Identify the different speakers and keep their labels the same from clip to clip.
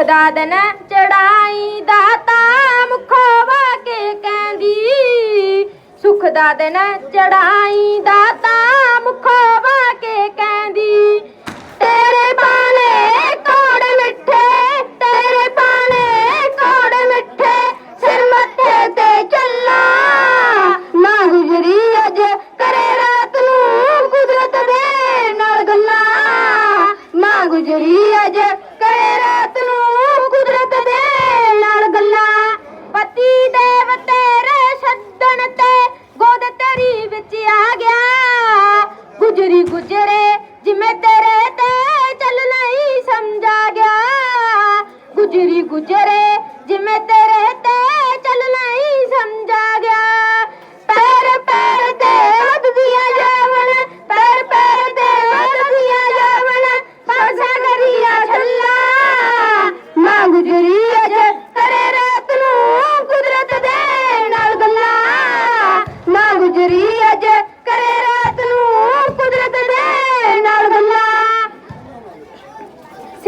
Speaker 1: ਦਾ ਦਿਨ ਚੜਾਈ ਦਾਤਾ ਮੁਖੋ ਵਾ ਕਹਿੰਦੀ। ਸੁਖ ਦਾ ਦਿਨ ਚੜਾਈ ਦਾਤਾ ਮੁਖੋ ਵਾ ਕਹਿੰਦੀ। ਤੇਰੇ ਬਾਣੇ ਕੋੜ ਮਿੱਠੇ, ਤੇਰੇ ਬਾਣੇ ਕੋੜ ਮਿੱਠੇ, ਸਿਰ ਮੱਥੇ ਤੇ ਚੱਲਾ। ਮਾਂ ਗੁਜਰੀ ਅਜ, ਕਰੇ ਰਾਤ ਨੂੰ ਕੁਦਰਤ ਦੇ ਨਾਲ ਗੱਲਾਂ। ਮਾਂ ਗੁਜਰੀ ਅਜ ਗੁਜਰੀ ਗੁਜਰੇ ਜਿਵੇਂ ਤੇਰੇ ਤੇ ਚੱਲਣਾ ਹੀ ਸਮਝਾ ਗਿਆ। ਗੁਜਰੀ ਗੁਜਰੇ ਜਿਵੇਂ ਤੇਰੇ ਤੇ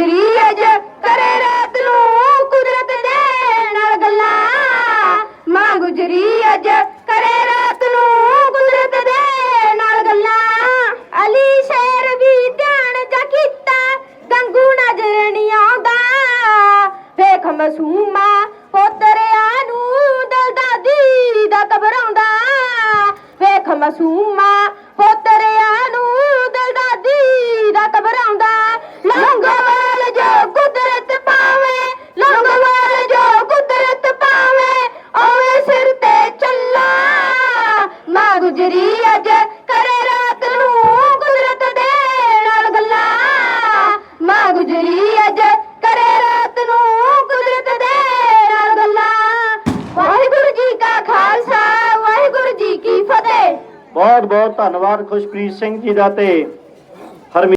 Speaker 1: ਮਾਂ ਅਜ ਕਰੇ ਰਾਤ ਨੂੰ ਕੁਦਰਤ ਦੇ ਨਾਲ ਗੱਲਾਂ ਮਾਂ ਗੁਜਰੀ ਅਜ ਕਰੇ ਰਾਤ ਨੂੰ ਕੁਦਰਤ ਦੇ ਨਾਲ ਗੱਲਾਂ। ਅਲੀ ਸ਼ੇਰ ਵੀ ਧਿਆਨ ਜਾ ਕੀਤਾ, ਗੰਗੂ ਨਜ਼ਰ ਨਹੀਂ ਆਉਂਦਾ। ਵੇਖ ਮਸੂਮਾ ਪੋਤਰਿਆਂ ਨੂੰ ਦਿਲ ਦਾ ਦੀਦਾ ਘਬਰਾਉਂਦਾ। ਵੇਖ ਮਸੂਮਾ ਗੁਜਰੀ ਅਜ ਕਰੇ ਰਾਤ ਨੂੰ ਕੁਦਰਤ ਦੇ ਨਾਲ ਗੱਲਾਂ। ਮਾਂ ਗੁਜਰੀ ਅੱਜ ਕਰੇ ਰਾਤ ਨੂੰ ਕੁਦਰਤ ਦੇ ਨਾਲ ਗੱਲਾਂ। ਵਾਹਿਗੁਰੂ ਜੀ ਕਾ ਖਾਲਸਾ, ਵਾਹਿਗੁਰੂ ਜੀ ਕੀ ਫਤਿਹ।
Speaker 2: ਬਹੁਤ ਬਹੁਤ ਧੰਨਵਾਦ ਖੁਸ਼ਪ੍ਰੀਤ ਸਿੰਘ ਜੀ ਦਾ ਤੇ